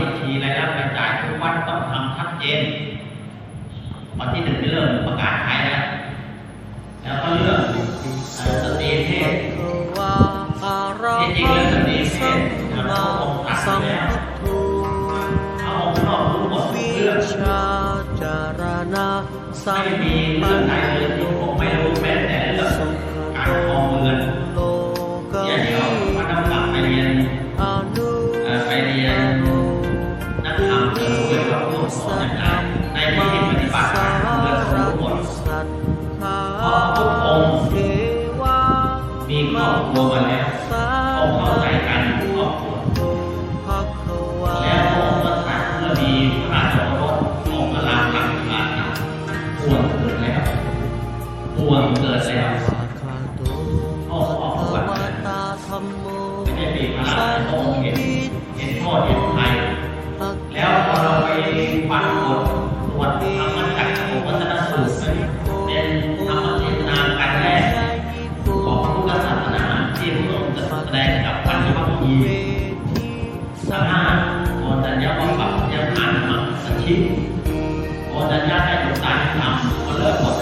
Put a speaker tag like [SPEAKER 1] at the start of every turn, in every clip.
[SPEAKER 1] บัญชีรายรับรายจ่ายทุกวัดต้องทำชัดเจนวันที่หนึ่งเริ่มประกาศใช้แล้วแล้วก็เรื่องสตรีเพศ
[SPEAKER 2] ที่จริงแล้วสตรีเพศเราองค์ตัดแล้ว
[SPEAKER 1] เอาองค์นอกรู้หมดเรื่องไม่
[SPEAKER 2] มี
[SPEAKER 1] เรื่องใดเลยที่ มีครอบครัวมาแล้วเขาเข้าใจกันครอบครัว
[SPEAKER 2] ภะคะวา
[SPEAKER 1] แล้วพระองค์ก็ตรัสเมื่อมีพระราชโอรสออกมาลาพักมาตาห่วงเกิดแล้วห่วงเกิดแล้ว
[SPEAKER 2] ภะคะโต
[SPEAKER 1] ออกออกทุกวัน
[SPEAKER 2] ภะคะวะตาธัมโม
[SPEAKER 1] ไม่ได้ปีพระราชโองค์เห็นเห็นโทษเห็นภัยแล้ว มังสชิโอจัญญาได้ดวงตาที่ทำก็เลิกหมด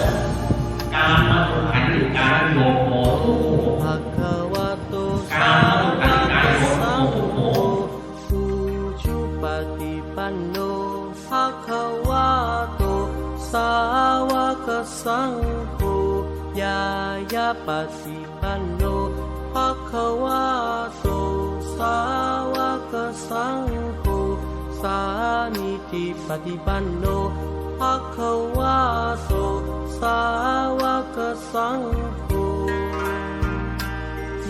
[SPEAKER 1] การมาสุขันหรือการโยโกทุกโข
[SPEAKER 2] ภะคะวะโต
[SPEAKER 1] การมาสุขันการโยโกทุกโข
[SPEAKER 2] สุชุปฏิปันโนภะคะวะโตสาวกสังโฆยายาปฏิปันโนภะคะวะโตสาวกสังโฆสา มิติปฏิปันโนภะคะวะโตสาวกสังโฆ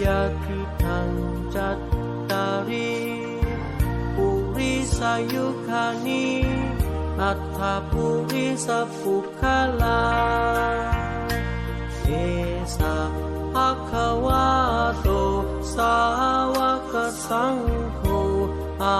[SPEAKER 2] ยาคิทังจัตตาริปุริสายุคานิอัตถาปุริสปุคลาเอสะภะคะวะโตสาวกสังโฆอา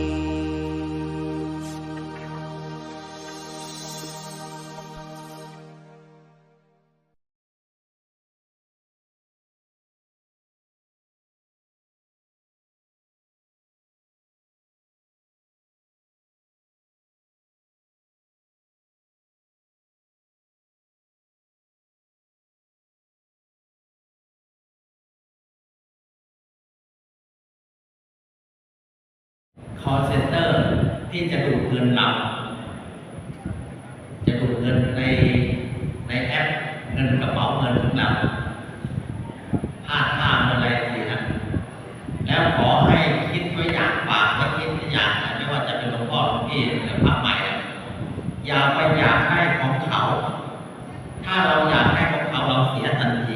[SPEAKER 1] คอเซ็นเตอร์ที่จะดูดเงินเราจะดูดเงินในในแอปเงินกระเป๋าเงินของเราพลาดท่าเมื่อไรทีนะแล้วขอให้คิดไว้อย่างฝากไว้คิดไว้อย่างนะไม่ว่าจะเป็นหลวงพ่อหลวงพี่หรือพระใหม่อย่าไปอยากให้ของเขา ถ้าเราอยากให้ของเขาเราเสียทันที